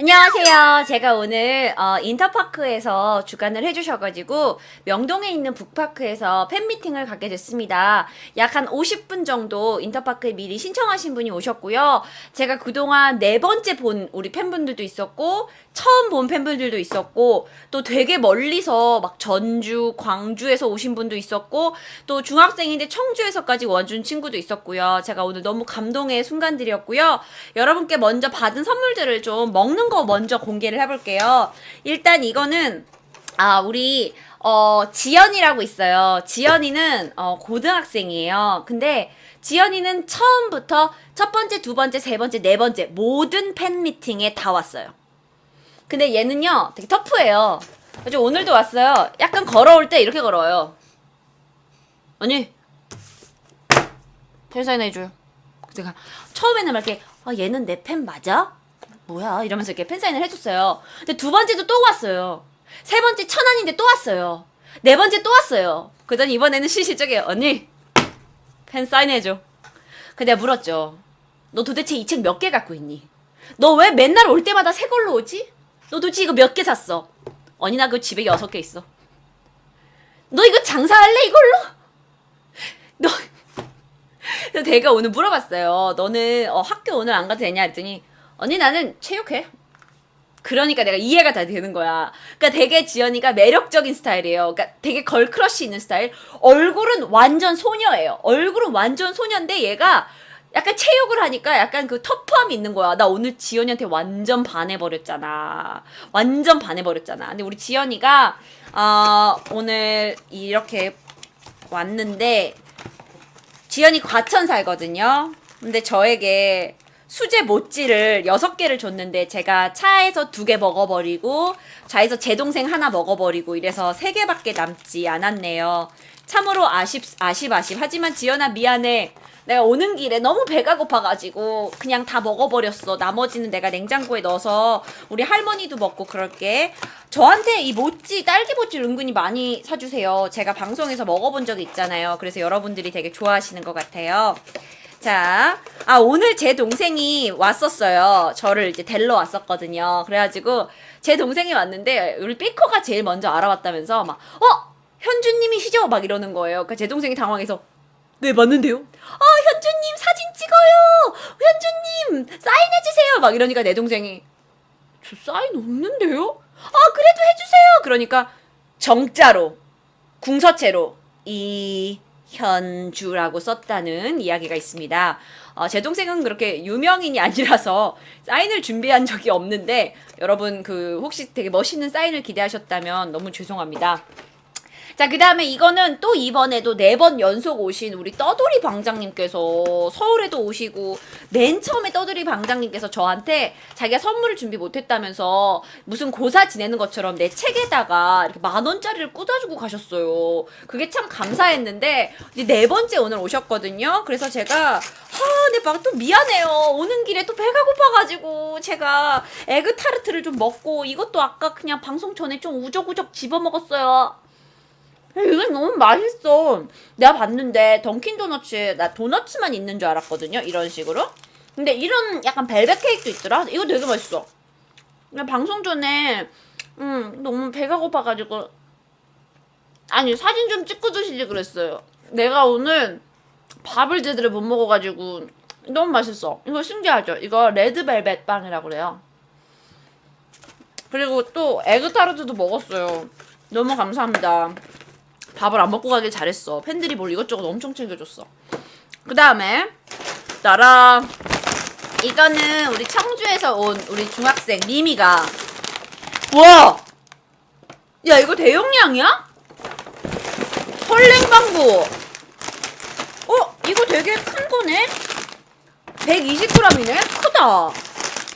안녕하세요. 제가 오늘 어, 인터파크에서 주관을 해주셔가지고 명동에 있는 북파크에서 팬미팅을 갖게 됐습니다. 약 한 50분 정도 인터파크에 미리 신청하신 분이 오셨고요. 제가 그동안 네 번째 본 우리 팬분들도 있었고 처음 본 팬분들도 있었고 또 되게 멀리서 막 전주, 광주에서 오신 분도 있었고 또 중학생인데 청주에서까지 와준 친구도 있었고요. 제가 오늘 너무 감동의 순간들이었고요. 여러분께 먼저 받은 선물들을 좀 먹는 거 먼저 공개를 해볼게요. 일단 이거는 아 우리 어 지연이라고 있어요. 지연이는 어 고등학생이에요. 근데 지연이는 처음부터 첫 번째, 두 번째, 세 번째, 네 번째 모든 팬 미팅에 다 왔어요. 근데 얘는요 되게 터프해요. 그래서 오늘도 왔어요. 약간 걸어올 때 이렇게 걸어요. 언니 팬사인 해줘요. 제가 처음에는 막 이렇게 아 얘는 내 팬 맞아? 뭐야 이러면서 이렇게 팬사인을 해줬어요. 근데 두 번째도 또 왔어요. 세 번째 천안인데 또 왔어요. 네 번째 또 왔어요. 그러더니 이번에는 실실적이에요. 언니 팬 사인 해줘. 근데 내가 물었죠. 너 도대체 이 책 몇 개 갖고 있니? 너 왜 맨날 올 때마다 새 걸로 오지? 너 도대체 이거 몇 개 샀어? 언니 나 그 집에 여섯 개 있어. 너 이거 장사할래 이걸로? 너 그래서 제가 오늘 물어봤어요. 너는 어, 학교 오늘 안 가도 되냐 했더니 언니 나는 체육해. 그러니까 내가 이해가 다 되는 거야. 그러니까 되게 지연이가 매력적인 스타일이에요. 그러니까 되게 걸크러쉬 있는 스타일. 얼굴은 완전 소녀예요. 얼굴은 완전 소녀인데 얘가 약간 체육을 하니까 약간 그 터프함이 있는 거야. 나 오늘 지연이한테 완전 반해버렸잖아. 완전 반해버렸잖아. 근데 우리 지연이가 어, 오늘 이렇게 왔는데 지연이 과천 살거든요. 근데 저에게 수제 모찌를 여섯 개를 줬는데 제가 차에서 두개 먹어버리고 차에서 제 동생 하나 먹어버리고 이래서 세 개밖에 남지 않았네요. 참으로 아쉽 아쉽 아쉽. 하지만 지연아 미안해. 내가 오는 길에 너무 배가 고파가지고 그냥 다 먹어버렸어. 나머지는 내가 냉장고에 넣어서 우리 할머니도 먹고 그럴게. 저한테 이 모찌 딸기 모찌를 은근히 많이 사주세요. 제가 방송에서 먹어본 적이 있잖아요. 그래서 여러분들이 되게 좋아하시는 것 같아요. 자, 아, 오늘 제 동생이 왔었어요. 저를 이제 데리러 왔었거든요. 그래가지고, 제 동생이 왔는데, 우리 삐코가 제일 먼저 알아왔다면서, 막, 어? 현주님이시죠? 막 이러는 거예요. 그러니까 제 동생이 당황해서, 네, 맞는데요? 아, 현주님 사진 찍어요! 현주님 사인해 주세요! 막 이러니까 내 동생이, 저 사인 없는데요? 아, 그래도 해주세요! 그러니까, 정자로, 궁서체로, 이, 현주라고 썼다는 이야기가 있습니다. 어, 제 동생은 그렇게 유명인이 아니라서 사인을 준비한 적이 없는데 여러분 그 혹시 되게 멋있는 사인을 기대하셨다면 너무 죄송합니다. 자, 그 다음에 이거는 또 이번에도 네 번 연속 오신 우리 떠돌이 방장님께서 서울에도 오시고 맨 처음에 떠돌이 방장님께서 저한테 자기가 선물을 준비 못했다면서 무슨 고사 지내는 것처럼 내 책에다가 이렇게 만 원짜리를 꽂아주고 가셨어요. 그게 참 감사했는데 이제 네 번째 오늘 오셨거든요. 그래서 제가 아, 근데 막또 미안해요. 오는 길에 또 배가 고파가지고 제가 에그 타르트를 좀 먹고 이것도 아까 그냥 방송 전에 좀 우적우적 집어 먹었어요. 이건 너무 맛있어. 내가 봤는데 던킨 도너츠 나 도너츠만 있는 줄 알았거든요. 이런 식으로. 근데 이런 약간 벨벳 케이크도 있더라. 이거 되게 맛있어. 방송 전에 음 너무 배가 고파가지고 아니 사진 좀 찍고 드시지 그랬어요. 내가 오늘 밥을 제대로 못 먹어가지고 너무 맛있어. 이거 신기하죠? 이거 레드벨벳 빵이라고 그래요. 그리고 또 에그타르트도 먹었어요. 너무 감사합니다. 밥을 안 먹고 가길 잘했어. 팬들이 뭘 이것저것 엄청 챙겨줬어. 그 다음에 나라 이거는 우리 청주에서 온 우리 중학생 미미가 와! 야 이거 대용량이야? 헐랭방구 어? 이거 되게 큰 거네? 120g이네? 크다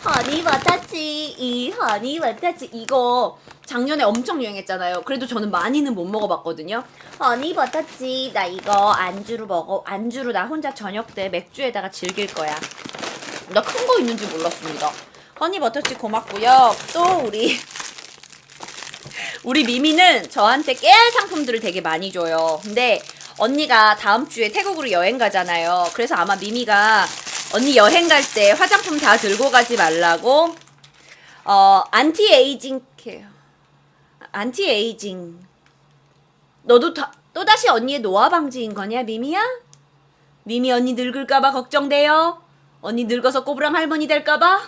허니 와타치 이 허니 와타치 이거 작년에 엄청 유행했잖아요. 그래도 저는 많이는 못 먹어봤거든요. 허니 버터치 나 이거 안주로 먹어 안주로 나 혼자 저녁 때 맥주에다가 즐길 거야. 나 큰 거 있는 줄 몰랐습니다. 허니 버터치 고맙고요. 또 우리 우리 미미는 저한테 깨알 상품들을 되게 많이 줘요. 근데 언니가 다음 주에 태국으로 여행 가잖아요. 그래서 아마 미미가 언니 여행 갈 때 화장품 다 들고 가지 말라고 어, 안티에이징 케어. 안티에이징. 너도 다, 또다시 언니의 노화 방지인 거냐, 미미야? 미미 언니 늙을까봐 걱정돼요? 언니 늙어서 꼬부랑 할머니 될까봐?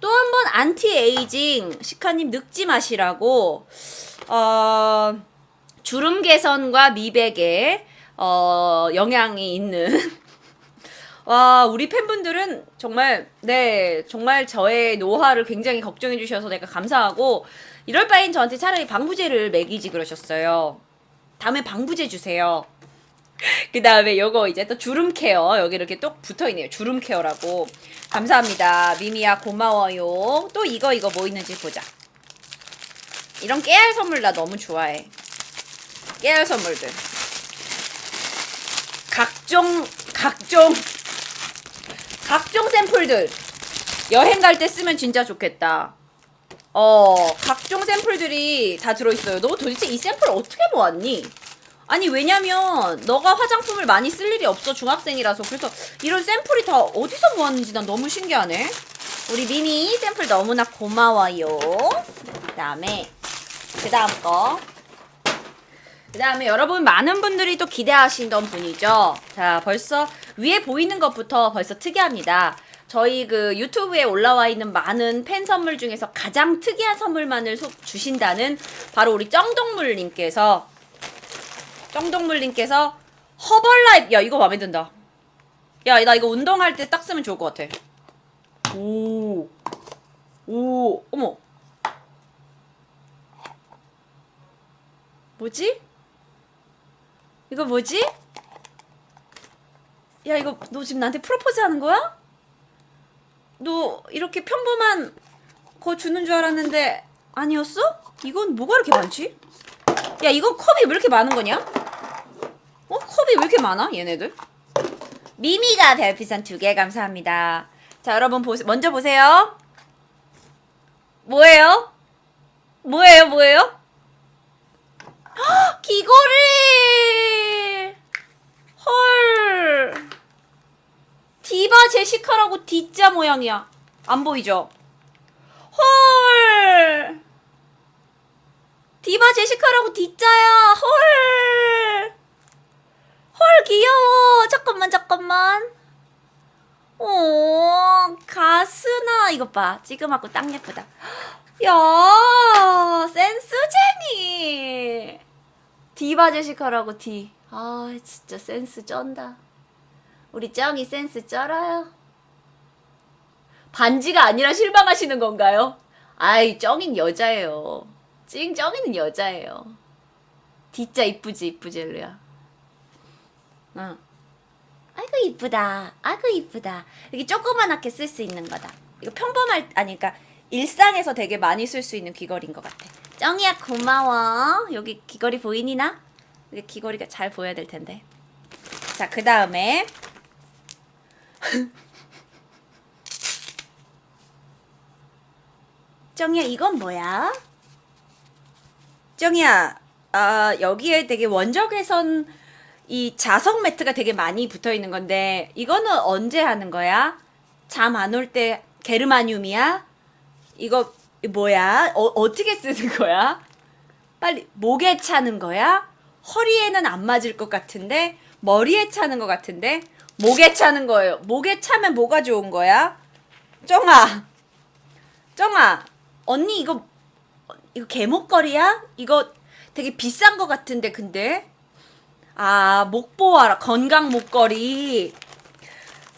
또 한 번 안티에이징 시카님 늙지 마시라고 어, 주름 개선과 미백에 어, 영향이 있는 와 우리 팬분들은 정말 네 정말 저의 노화를 굉장히 걱정해 주셔서 내가 감사하고 이럴 바엔 저한테 차라리 방부제를 먹이지 그러셨어요. 다음에 방부제 주세요. 그 다음에 요거 이제 또 주름 케어 여기 이렇게 또 붙어 있네요. 주름 케어라고. 감사합니다. 미미야 고마워요. 또 이거 이거 뭐 있는지 보자. 이런 깨알 선물 나 너무 좋아해. 깨알 선물들. 각종 각종 각종 샘플들. 여행 갈 때 쓰면 진짜 좋겠다. 어 각종 샘플들이 다 들어있어요. 너 도대체 이 샘플 어떻게 모았니? 아니 왜냐면 너가 화장품을 많이 쓸 일이 없어 중학생이라서. 그래서 이런 샘플이 다 어디서 모았는지 난 너무 신기하네. 우리 미미 샘플 너무나 고마워요. 그 다음에 그 다음 거 그 다음에 여러분 많은 분들이 또 기대하시던 분이죠. 자 벌써 위에 보이는 것부터 벌써 특이합니다. 저희 그 유튜브에 올라와 있는 많은 팬 선물 중에서 가장 특이한 선물만을 소- 주신다는 바로 우리 쩡동물님께서 쩡동물님께서 허벌라이프 야 이거 마음에 든다. 야 나 이거 운동할 때 딱 쓰면 좋을 것 같아. 오 오, 어머. 뭐지? 이거 뭐지? 야 이거 너 지금 나한테 프로포즈 하는 거야? 너 이렇게 평범한 거 주는 줄 알았는데 아니었어? 이건 뭐가 이렇게 많지? 야 이거 컵이 왜 이렇게 많은 거냐? 어? 컵이 왜 이렇게 많아 얘네들? 미미가 별풍선 두 개 감사합니다. 자 여러분 보 먼저 보세요. 뭐예요? 뭐예요 뭐예요? 헉, 귀걸이! 헐. 디바 제시카라고 D자 모양이야. 안 보이죠? 헐. 디바 제시카라고 D자야. 헐. 헐 귀여워. 잠깐만 잠깐만. 오 가스나 이것 봐. 지금하고 딱 예쁘다. 야 센스쟁이. 디바 제시카라고 D. 아 진짜 센스 쩐다. 우리 쩡이 센스 쩔어요. 반지가 아니라 실망하시는 건가요? 아이 쩡인 여자예요. 찡 쩡이는 여자예요. D자 이쁘지 이쁘지 엘루야. 응. 아이고 이쁘다. 아이고 이쁘다. 이게 조그만하게 쓸 수 있는 거다. 이거 평범할 아니 그러니까 일상에서 되게 많이 쓸 수 있는 귀걸이인 것 같아. 쩡이야 고마워. 여기 귀걸이 보이니나? 여기 귀걸이가 잘 보여야 될 텐데. 자, 그 다음에 쩡이야 이건 뭐야? 쩡이야 아 여기에 되게 원적외선 이 자석 매트가 되게 많이 붙어 있는 건데 이거는 언제 하는 거야? 잠 안 올 때 게르마늄이야? 이거 뭐야? 어, 어떻게 쓰는 거야? 빨리 목에 차는 거야? 허리에는 안 맞을 것 같은데 머리에 차는 것 같은데 목에 차는 거예요. 목에 차면 뭐가 좋은 거야? 쩡아, 쩡아, 언니 이거 이거 개목걸이야? 이거 되게 비싼 것 같은데 근데 아 목보아라 건강 목걸이.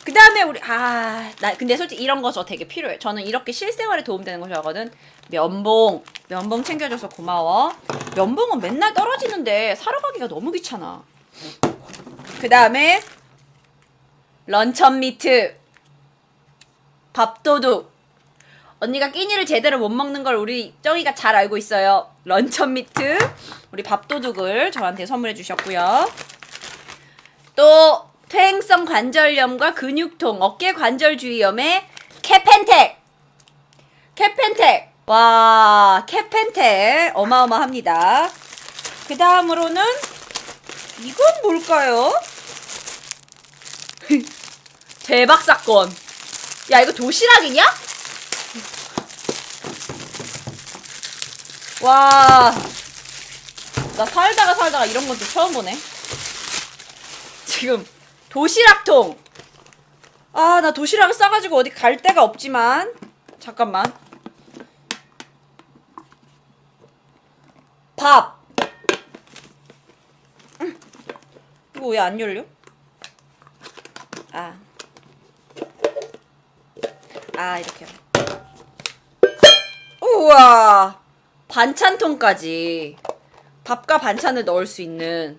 그 다음에 우리 아 나 근데 솔직히 이런 거 저 되게 필요해. 저는 이렇게 실생활에 도움되는 거 좋아하거든. 면봉 면봉 챙겨줘서 고마워. 면봉은 맨날 떨어지는데 사러 가기가 너무 귀찮아. 그 다음에 런천 미트 밥도둑 언니가 끼니를 제대로 못 먹는 걸 우리 쩡이가 잘 알고 있어요. 런천 미트 우리 밥도둑을 저한테 선물해 주셨고요. 또 퇴행성 관절염과 근육통, 어깨 관절주의염에 캐펜텍 캐펜텍 와 캐펜텍 어마어마합니다. 그 다음으로는 이건 뭘까요? 대박 사건. 야 이거 도시락이냐? 와, 나 살다가 살다가 이런 것도 처음 보네. 지금 도시락통. 아, 나 도시락을 싸가지고 어디 갈 데가 없지만 잠깐만. 밥. 음. 이거 왜 안 열려? 아. 아, 이렇게. 우와. 반찬통까지. 밥과 반찬을 넣을 수 있는.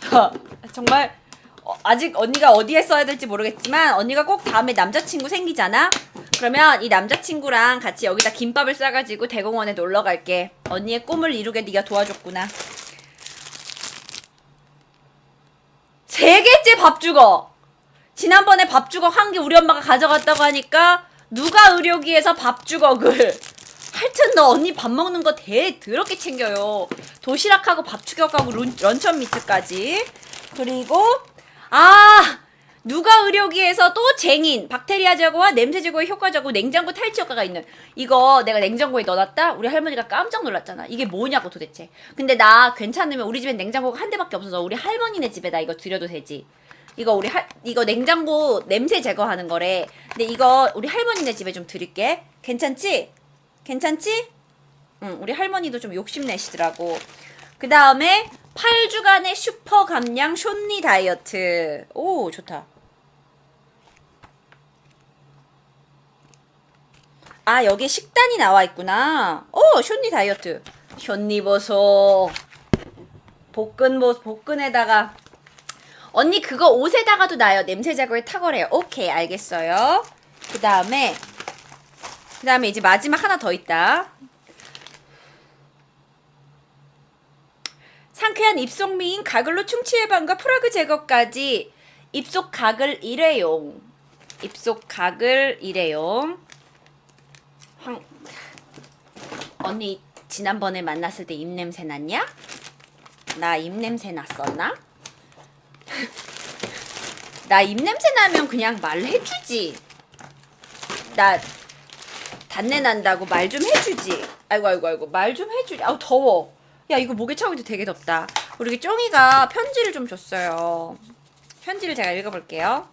정말 어, 아직 언니가 어디에 써야 될지 모르겠지만 언니가 꼭 다음에 남자친구 생기잖아? 그러면 이 남자친구랑 같이 여기다 김밥을 싸가지고 대공원에 놀러 갈게. 언니의 꿈을 이루게 네가 도와줬구나. 세 개째 밥 주거. 지난번에 밥 주걱 한 개 우리 엄마가 가져갔다고 하니까 누가 의료기에서 밥 주걱을. 하여튼 너 언니 밥 먹는 거 대 더럽게 챙겨요. 도시락하고 밥 주걱하고 런, 런천 미트까지. 그리고 아 누가 의료기에서 또 쟁인 박테리아 제거와 냄새 제거에 효과적이고 냉장고 탈취 효과가 있는. 이거 내가 냉장고에 넣어놨다? 우리 할머니가 깜짝 놀랐잖아. 이게 뭐냐고 도대체. 근데 나 괜찮으면 우리 집엔 냉장고가 한 대밖에 없어서 우리 할머니네 집에 나 이거 드려도 되지 이거 우리 할 이거 냉장고 냄새 제거하는 거래 근데 이거 우리 할머니네 집에 좀 드릴게 괜찮지 괜찮지 응 우리 할머니도 좀 욕심내시더라고 그 다음에 8주간의 슈퍼 감량 쇼니 다이어트. 오, 좋다. 아, 여기 식단이 나와 있구나. 오, 쇼니 다이어트. 현니버섯. 볶은버섯, 볶은에다가. 언니, 그거 옷에다가도 나요. 냄새 제거에 탁월해요. 오케이, 알겠어요. 그 다음에, 그 다음에 이제 마지막 하나 더 있다. 상쾌한 입속 미인 가글로 충치 예방과 프라그 제거까지 입속 가글 일회용 입속 가글 일회용 황 언니 지난번에 만났을 때 입냄새 났냐? 나 입냄새 났었나? 나 입냄새 나면 그냥 말해주지 나 단내 난다고 말 좀 해주지 아이고 아이고 아이고 말 좀 해주지 아우 더워 야 이거 목에 차오도 되게 덥다. 우리 쫑이가 편지를 좀 줬어요. 편지를 제가 읽어볼게요.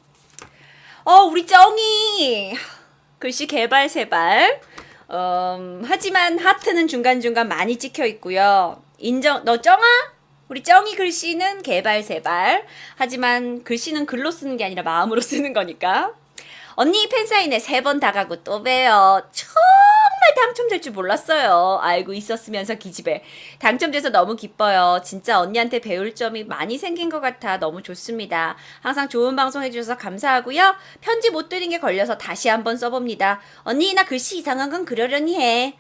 어 우리 쫑이 글씨 개발 세발. 음, 하지만 하트는 중간 중간 많이 찍혀 있고요. 인정 너 쩡아? 우리 쩡이 글씨는 개발 세발. 하지만 글씨는 글로 쓰는 게 아니라 마음으로 쓰는 거니까. 언니 팬사인회 세 번 다 가고 또 봬요. 정말 당첨될 줄 몰랐어요. 알고 있었으면서 기집애. 당첨돼서 너무 기뻐요. 진짜 언니한테 배울 점이 많이 생긴 것 같아 너무 좋습니다. 항상 좋은 방송 해주셔서 감사하고요. 편지 못 드린 게 걸려서 다시 한번 써봅니다. 언니 나 글씨 이상한 건 그러려니 해.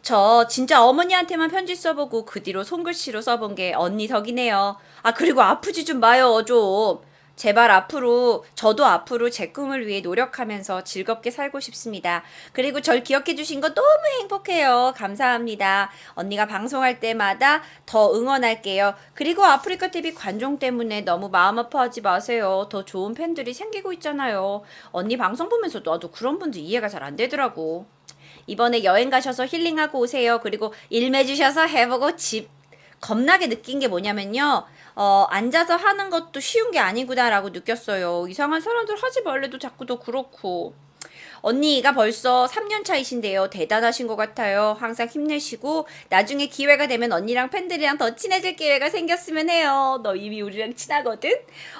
저 진짜 어머니한테만 편지 써보고 그 뒤로 손글씨로 써본 게 언니 덕이네요. 아 그리고 아프지 좀 마요 좀. 제발 앞으로 저도 앞으로 제 꿈을 위해 노력하면서 즐겁게 살고 싶습니다. 그리고 절 기억해 주신 거 너무 행복해요. 감사합니다. 언니가 방송할 때마다 더 응원할게요. 그리고 아프리카 TV 관종 때문에 너무 마음 아파하지 마세요. 더 좋은 팬들이 생기고 있잖아요. 언니 방송 보면서 나도 그런 분들 이해가 잘 안 되더라고. 이번에 여행 가셔서 힐링하고 오세요. 그리고 일매 주셔서 해보고 집 겁나게 느낀 게 뭐냐면요. 어, 앉아서 하는 것도 쉬운 게 아니구나라고 느꼈어요. 이상한 사람들 하지 말래도 자꾸 더 그렇고. 언니가 벌써 3년 차이신데요. 대단하신 것 같아요. 항상 힘내시고 나중에 기회가 되면 언니랑 팬들이랑 더 친해질 기회가 생겼으면 해요. 너 이미 우리랑 친하거든.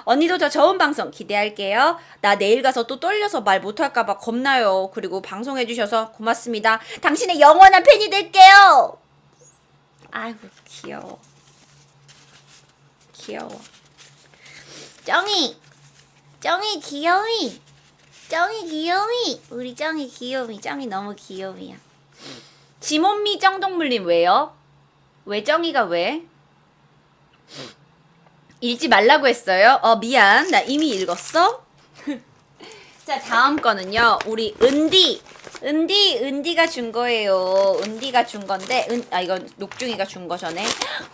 언니도 더 좋은 방송 기대할게요. 나 내일 가서 또 떨려서 말 못할까 봐 겁나요. 그리고 방송해 주셔서 고맙습니다. 당신의 영원한 팬이 될게요. 아이고 귀여워. 귀여워. 쩡이, 쩡이 귀여이, 쩡이 귀여이, 우리 쩡이 귀요미, 쩡이 너무 귀요미야. 지몬미 쩡동물님 왜요? 왜 쩡이가 왜? 읽지 말라고 했어요? 어 미안, 나 이미 읽었어. 자 다음 거는요, 우리 은디. 은디, 은디가 준 거예요. 은디가 준 건데, 은, 아, 이건 녹중이가 준 거 전에.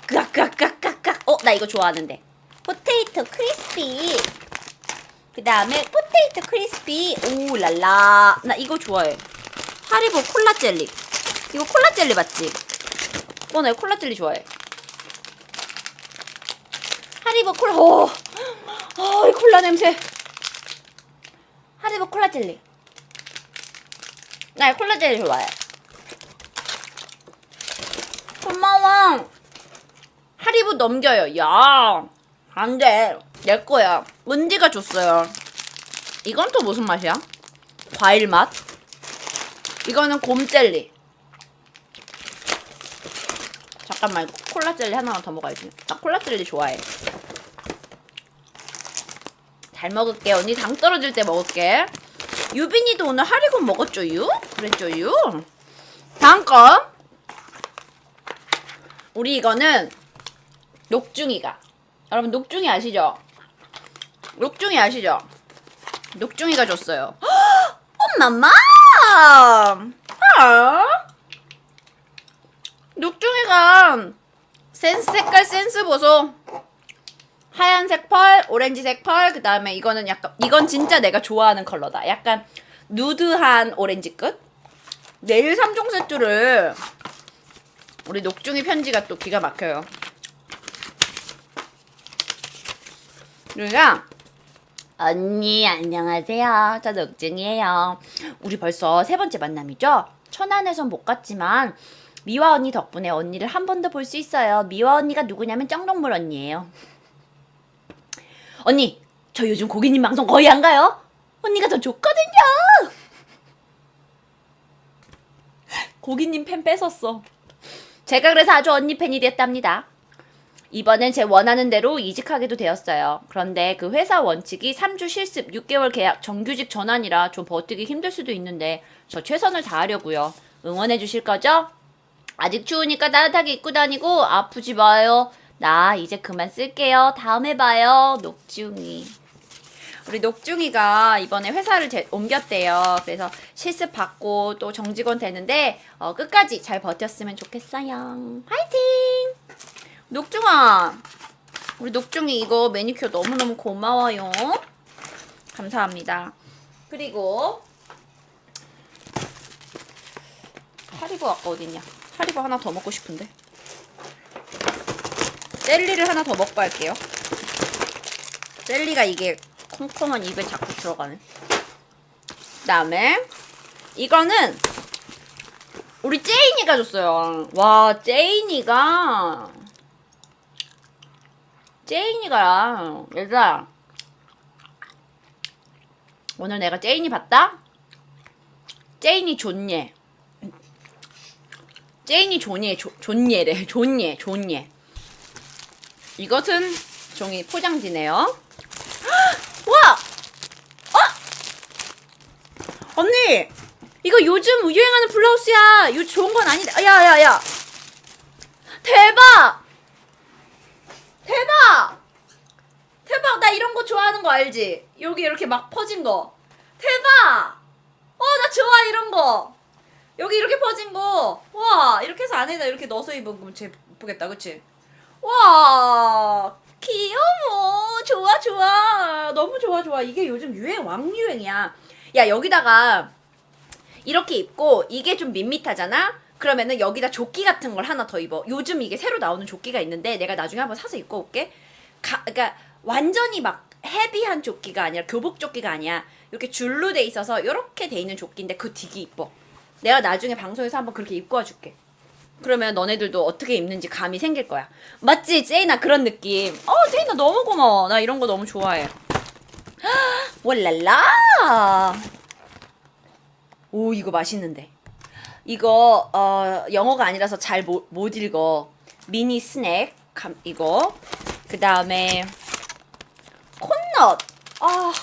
깍깍깍깍깍. 어, 나 이거 좋아하는데. 포테이토 크리스피. 그 다음에 포테이토 크리스피. 오, 랄라. 나 이거 좋아해. 하리보 콜라 젤리. 이거 콜라 젤리 맞지? 어, 나 콜라 젤리 좋아해. 하리보 콜라, 어, 어, 이 콜라 냄새. 하리보 콜라 젤리. 나 콜라 젤리 좋아해. 고마워. 하리보 넘겨요. 야, 안 돼. 내 거야. 은지가 줬어요. 이건 또 무슨 맛이야? 과일 맛? 이거는 곰 젤리. 잠깐만, 콜라 젤리 하나만 더 먹어야지. 나 콜라 젤리 좋아해. 잘 먹을게. 언니 당 떨어질 때 먹을게. 유빈이도 오늘 하리고 먹었죠, 유? 그랬죠, 유? 다음 거. 우리 이거는 녹중이가. 여러분, 녹중이 아시죠? 녹중이 아시죠? 녹중이가 줬어요. 엄마마! 아! 녹중이가 센스 색깔 센스 보소. 하얀색 펄, 오렌지색 펄, 그 다음에 이거는 약간, 이건 진짜 내가 좋아하는 컬러다. 약간 누드한 오렌지 끝? 내일 3종 세트를 우리 녹중이 편지가 또 기가 막혀요. 그러니까 언니 안녕하세요. 저 녹중이에요. 우리 벌써 세 번째 만남이죠? 천안에선 못 갔지만 미화 언니 덕분에 언니를 한 번 더 볼 수 있어요. 미화 언니가 누구냐면 쩡동물 언니예요. 언니, 저 요즘 고객님 방송 거의 안 가요? 언니가 더 좋거든요. 고객님 팬 뺏었어. 제가 그래서 아주 언니 팬이 됐답니다. 이번엔 제 원하는 대로 이직하게도 되었어요. 그런데 그 회사 원칙이 3주 실습 6개월 계약 정규직 전환이라 좀 버티기 힘들 수도 있는데 저 최선을 다하려고요. 응원해 주실 거죠? 아직 추우니까 따뜻하게 입고 다니고 아프지 마요. 나 이제 그만 쓸게요. 다음에 봐요. 녹중이. 우리 녹중이가 이번에 회사를 제- 옮겼대요. 그래서 실습 받고 또 정직원 되는데 어, 끝까지 잘 버텼으면 좋겠어요. 화이팅! 녹중아, 우리 녹중이 이거 매니큐어 너무너무 고마워요. 감사합니다. 그리고 하리보 아까 어딨냐? 하리보 하나 더 먹고 싶은데. 젤리를 하나 더 먹고 할게요. 젤리가 이게 콩콩한 입에 자꾸 들어가네. 그다음에 이거는 우리 제인이가 줬어요. 와, 제인이가 제인이가 얘들아 오늘 내가 제인이 봤다? 제인이 좋네. 제인이 조, 좋네래. 좋네, 좋네. 이것은 종이 포장지네요. 와! 어? 언니! 이거 요즘 유행하는 블라우스야. 이거 좋은 건 아니다. 야, 야, 야. 대박! 대박! 대박! 나 이런 거 좋아하는 거 알지? 여기 이렇게 막 퍼진 거. 대박! 어, 나 좋아, 이런 거. 여기 이렇게 퍼진 거. 와, 이렇게 해서 안에다 이렇게 넣어서 입으면 제일 예쁘겠다, 그치? 와, 귀여워. 좋아, 좋아. 너무 좋아, 좋아. 이게 요즘 유행, 왕유행이야. 야, 여기다가 이렇게 입고 이게 좀 밋밋하잖아? 그러면은 여기다 조끼 같은 걸 하나 더 입어. 요즘 이게 새로 나오는 조끼가 있는데 내가 나중에 한번 사서 입고 올게. 가, 그러니까 완전히 막 헤비한 조끼가 아니라 교복 조끼가 아니야. 이렇게 줄로 돼 있어서 이렇게 돼 있는 조끼인데 그거 되게 이뻐. 내가 나중에 방송에서 한번 그렇게 입고 와줄게. 그러면 너네들도 어떻게 입는지 감이 생길 거야. 맞지, 제이나 그런 느낌. 어, 제이나 너무 고마워. 나 이런 거 너무 좋아해. 월랄라. 오, 이거 맛있는데. 이거 어, 영어가 아니라서 잘 못 읽어. 미니 스낵 감, 이거. 그 다음에 콘넛. 아.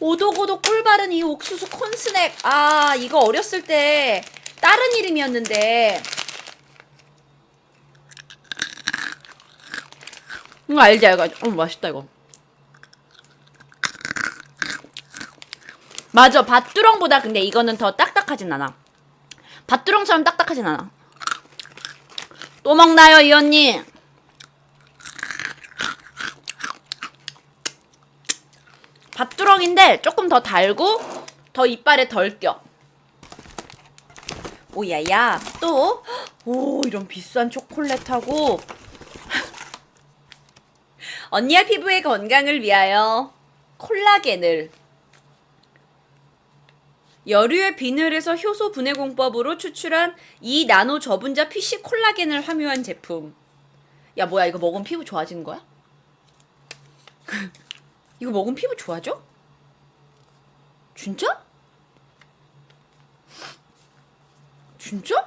오독오독 꿀 바른 이 옥수수 콘 스낵. 아, 이거 어렸을 때 다른 이름이었는데. 이거 알지, 이거. 어, 맛있다, 이거. 맞아, 밭두렁보다 근데 이거는 더 딱딱하진 않아. 밭두렁처럼 딱딱하진 않아. 또 먹나요, 이 언니? 밭두렁인데 조금 더 달고 더 이빨에 덜 껴. 오야야 또 오 이런 비싼 초콜릿하고 언니의 피부의 건강을 위하여 콜라겐을 여류의 비늘에서 효소 분해 공법으로 추출한 이 나노 저분자 PC 콜라겐을 함유한 제품. 야 뭐야 이거 먹으면 피부 좋아지는 거야? 이거 먹으면 피부 좋아져? 진짜? 진짜?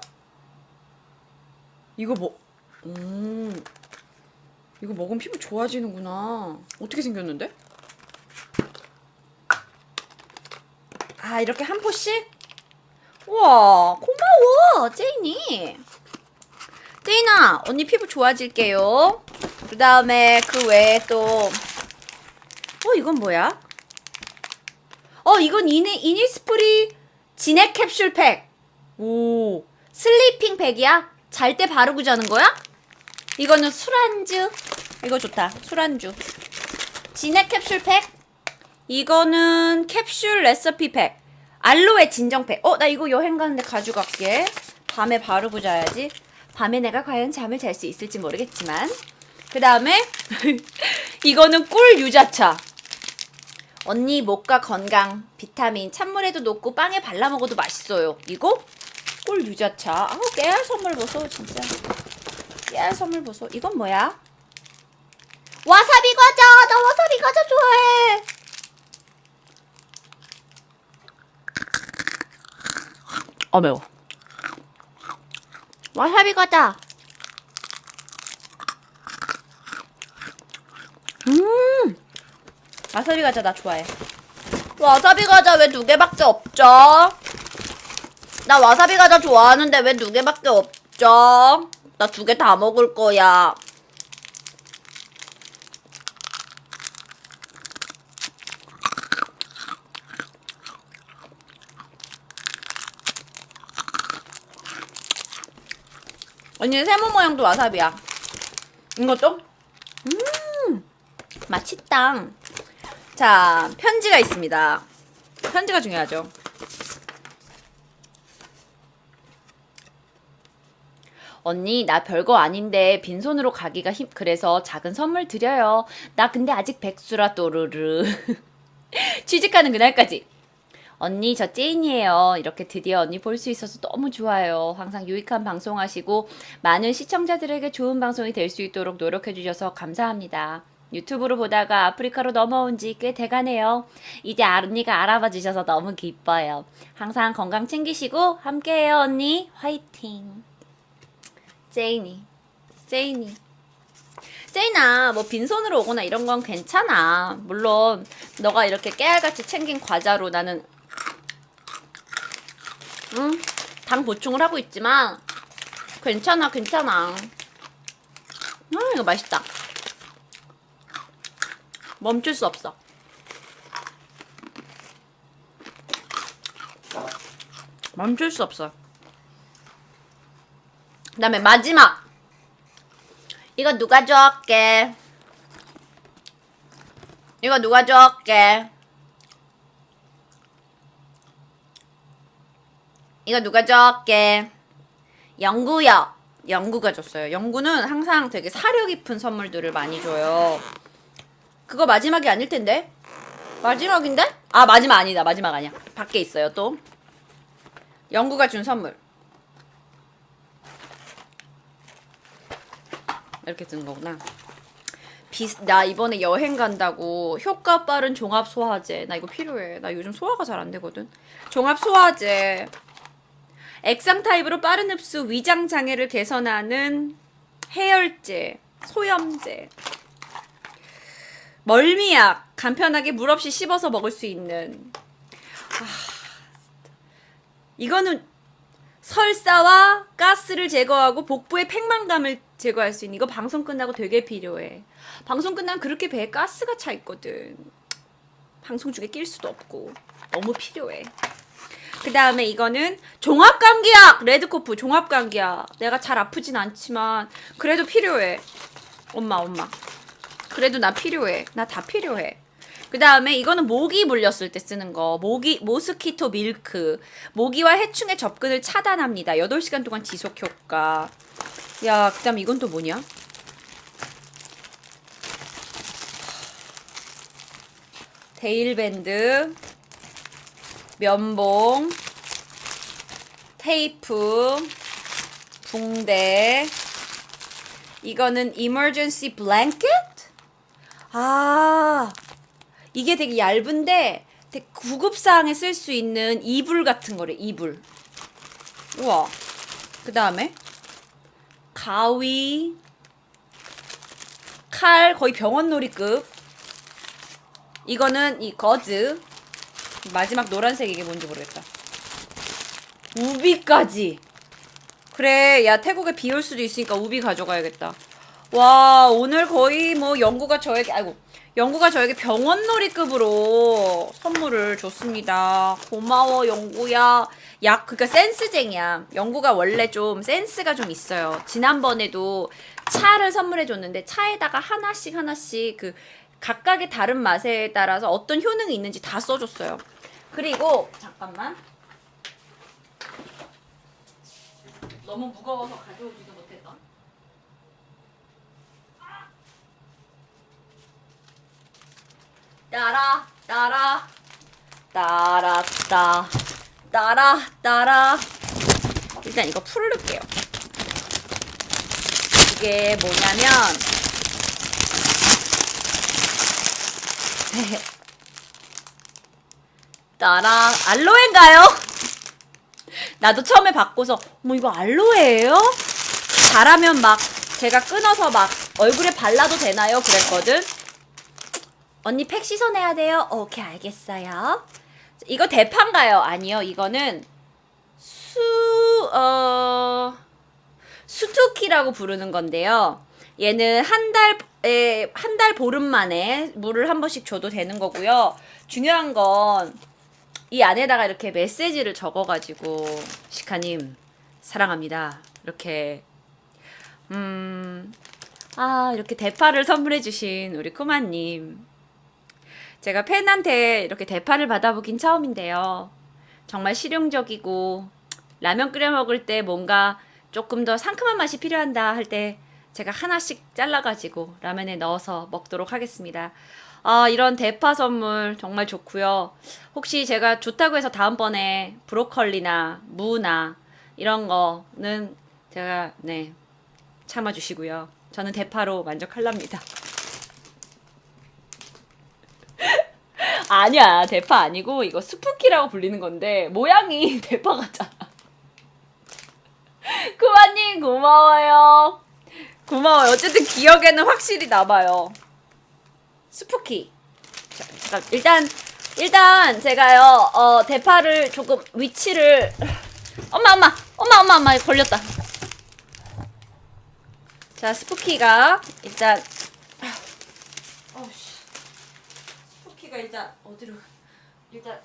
이거 뭐, 음, 이거 먹으면 피부 좋아지는구나. 어떻게 생겼는데? 아, 이렇게 한 포씩? 우와, 고마워, 제이니. 제이나, 언니 피부 좋아질게요. 그 다음에 그 외에 또, 어, 이건 뭐야? 어, 이건 이니, 이니스프리 진액 캡슐 팩. 오, 슬리핑 팩이야? 잘 때 바르고 자는 거야? 이거는 술안주. 이거 좋다. 술안주. 진액 캡슐 팩. 이거는 캡슐 레시피 팩. 알로에 진정팩. 어, 나 이거 여행 가는데 가져갈게. 밤에 바르고 자야지. 밤에 내가 과연 잠을 잘 수 있을지 모르겠지만. 그 다음에 이거는 꿀 유자차. 언니 목과 건강, 비타민, 찬물에도 녹고 빵에 발라 먹어도 맛있어요. 이거 꿀 유자차. 아우 깨알 선물 보소 진짜. 깨알 선물 보소. 이건 뭐야? 와사비 과자. 나 와사비 과자 좋아해. 어 매워. 와사비 과자. 음. 와사비 과자 나 좋아해. 와사비 과자 왜 두 개밖에 없죠? 나 와사비 과자 좋아하는데 왜 두 개밖에 없죠? 나 두 개 다 먹을 거야. 언니 세모 모양도 와사비야. 이것도? 음, 맛있다. 자, 편지가 있습니다. 편지가 중요하죠. 언니, 나 별거 아닌데 빈손으로 가기가 힘, 그래서 작은 선물 드려요. 나 근데 아직 백수라 또르르. 취직하는 그날까지. 언니, 저 찐이에요. 이렇게 드디어 언니 볼 수 있어서 너무 좋아요. 항상 유익한 방송 하시고, 많은 시청자들에게 좋은 방송이 될 수 있도록 노력해 주셔서 감사합니다. 유튜브로 보다가 아프리카로 넘어온 지 꽤 돼가네요. 이제 언니가 알아봐 주셔서 너무 기뻐요. 항상 건강 챙기시고, 함께해요, 언니. 화이팅. 제이니. 제이니. 제이나, 뭐 빈손으로 오거나 이런 건 괜찮아. 물론, 너가 이렇게 깨알같이 챙긴 과자로 나는, 응? 당 보충을 하고 있지만, 괜찮아, 괜찮아. 아, 이거 맛있다. 멈출 수 없어. 멈출 수 없어. 그 다음에 마지막! 이거 누가 줄게? 이거 누가 줄게? 이거 누가 줄게? 영구요. 영구가 줬어요. 영구는 항상 되게 사려 깊은 선물들을 많이 줘요. 그거 마지막이 아닐 텐데? 마지막인데? 아, 마지막 아니다. 마지막 아니야. 밖에 있어요, 또. 영구가 준 선물. 이렇게 든 거구나. 비, 나 이번에 여행 간다고 효과 빠른 종합 소화제. 나 이거 필요해. 나 요즘 소화가 잘 안 되거든. 종합 소화제. 액상 타입으로 빠른 흡수 위장 장애를 개선하는 해열제, 소염제. 멀미약 간편하게 물 없이 씹어서 먹을 수 있는 아, 이거는 설사와 가스를 제거하고 복부의 팽만감을 제거할 수 있는 이거 방송 끝나고 되게 필요해 방송 끝나면 그렇게 배에 가스가 차 있거든 방송 중에 낄 수도 없고 너무 필요해 그 다음에 이거는 종합감기약 레드코프 종합감기약 내가 잘 아프진 않지만 그래도 필요해 엄마 엄마 그래도 나 필요해. 나 다 필요해. 그 다음에 이거는 모기 물렸을 때 쓰는 거. 모기, 모스키토 밀크. 모기와 해충의 접근을 차단합니다. 8시간 동안 지속 효과. 야, 그 다음에 이건 또 뭐냐? 데일밴드, 면봉, 테이프, 붕대. 이거는 emergency blanket? 아, 이게 되게 얇은데 되게 구급사항에 쓸 수 있는 이불 같은 거래, 이불. 우와. 그 다음에 가위, 칼, 거의 병원놀이급. 이거는 이 거즈. 마지막 노란색 이게 뭔지 모르겠다. 우비까지. 그래, 야, 태국에 비 올 수도 있으니까 우비 가져가야겠다. 와, 오늘 거의 뭐 영구가 저에게, 아이고, 영구가 저에게 병원놀이급으로 선물을 줬습니다. 고마워, 영구야. 약, 그니까 센스쟁이야. 영구가 원래 좀 센스가 좀 있어요. 지난번에도 차를 선물해 줬는데 차에다가 하나씩 하나씩 그 각각의 다른 맛에 따라서 어떤 효능이 있는지 다 써줬어요. 그리고, 잠깐만. 너무 무거워서 가져오지도 못했던. 따라 따라 따라 따 따라 따라 일단 이거 풀을게요. 이게 뭐냐면 따라 알로에인가요? 나도 처음에 바꿔서 뭐 이거 알로에예요? 잘하면 막 제가 끊어서 막 얼굴에 발라도 되나요? 그랬거든. 언니 팩 씻어내야 돼요. 오케이 알겠어요. 이거 대파인가요? 아니요. 이거는 수 어 수투키라고 부르는 건데요. 얘는 한 달에 한 달 보름 만에 물을 한 번씩 줘도 되는 거고요. 중요한 건 이 안에다가 이렇게 메시지를 적어가지고 시카님 사랑합니다 이렇게 음 아 이렇게 대파를 선물해주신 우리 쿠마님 제가 팬한테 이렇게 대파를 받아보긴 처음인데요 정말 실용적이고 라면 끓여 먹을 때 뭔가 조금 더 상큼한 맛이 필요한다 할 때 제가 하나씩 잘라가지고 라면에 넣어서 먹도록 하겠습니다. 아, 이런 대파 선물 정말 좋고요. 혹시 제가 좋다고 해서 다음번에 브로콜리나 무나 이런 거는 제가 네 참아 주시고요. 저는 대파로 만족할랍니다. 아니야, 대파 아니고 이거 스푸키라고 불리는 건데 모양이 대파 같잖아. 쿠마님 고마워요. 고마워요. 어쨌든 기억에는 확실히 남아요. 스푸키. 자, 잠깐 일단 일단 제가요 어 대파를 조금 위치를 엄마 엄마 엄마 엄마 엄마 걸렸다. 자 스푸키가 일단 어우씨 스푸키가 일단 어디로 일단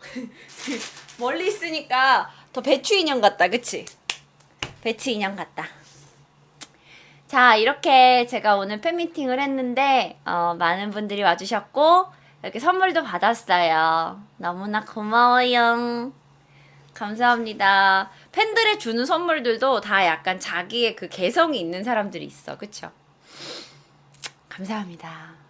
멀리 있으니까 더 배추 인형 같다, 그치? 배추 인형 같다. 자, 이렇게 제가 오늘 팬미팅을 했는데, 어, 많은 분들이 와주셨고, 이렇게 선물도 받았어요. 너무나 고마워요. 감사합니다. 팬들의 주는 선물들도 다 약간 자기의 그 개성이 있는 사람들이 있어. 그쵸? 감사합니다.